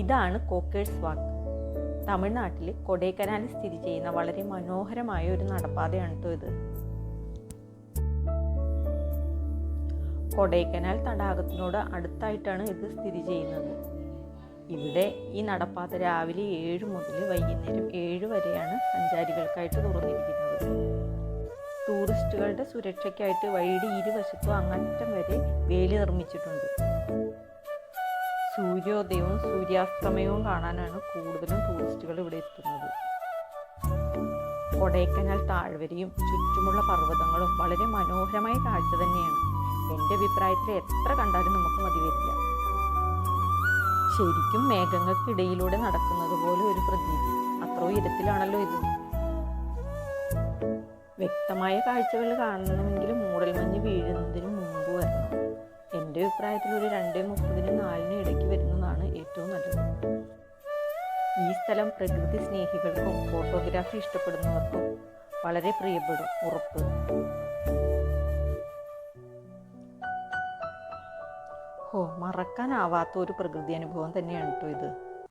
ഇതാണ് കോക്കേഴ്സ് വാക്ക്. തമിഴ്നാട്ടിലെ കൊടൈക്കനാലിൽ സ്ഥിതി ചെയ്യുന്ന വളരെ മനോഹരമായ ഒരു നടപ്പാതയാണ് ഇത്. കൊടൈക്കനാൽ തടാകത്തിനോട് അടുത്തായിട്ടാണ് ഇത് സ്ഥിതി ചെയ്യുന്നത്. ഇവിടെ ഈ നടപ്പാത രാവിലെ ഏഴ് മുതൽ വൈകുന്നേരം ഏഴ് വരെയാണ് സഞ്ചാരികൾക്കായിട്ട് തുറന്നിരിക്കുന്നത്. ടൂറിസ്റ്റുകളുടെ സുരക്ഷയ്ക്കായിട്ട് വഴിയുടെ ഇരുവശത്തും അങ്ങറ്റം വരെ വേലി നിർമ്മിച്ചിട്ടുണ്ട്. സൂര്യോദയവും സൂര്യാസ്തമയവും കാണാനാണ് കൂടുതലും ടൂറിസ്റ്റുകൾ ഇവിടെ എത്തുന്നത്. കൊടൈക്കനാൽ താഴ്വരയും ചുറ്റുമുള്ള പർവതങ്ങളും വളരെ മനോഹരമായ കാഴ്ച തന്നെയാണ്. എന്റെ അഭിപ്രായത്തിൽ എത്ര കണ്ടാലും നമുക്ക് മതി വരില്ല. ശരിക്കും മേഘങ്ങൾക്കിടയിലൂടെ നടക്കുന്നത് പോലെ ഒരു പ്രതീതി. അത്ര ഉയരത്തിലാണല്ലോ ഇത്. വ്യക്തമായ കാഴ്ചകൾ കാണണമെങ്കിൽ മൂടൽമഞ്ഞ് വീഴുന്നതിന് മുമ്പ് വരണം. എന്റെ അഭിപ്രായത്തിൽ ഒരു രണ്ടേ മുപ്പതിന് നാലിന് ഇടയ്ക്ക് ഈ സ്ഥലം പ്രകൃതി സ്നേഹികൾക്കും ഫോട്ടോഗ്രാഫി ഇഷ്ടപ്പെടുന്നവർക്കും വളരെ പ്രിയപ്പെടും. ഉറപ്പ്. ഹോ മറക്കാനാവാത്ത ഒരു പ്രകൃതി അനുഭവം തന്നെയാണ് കേട്ടോ ഇത്.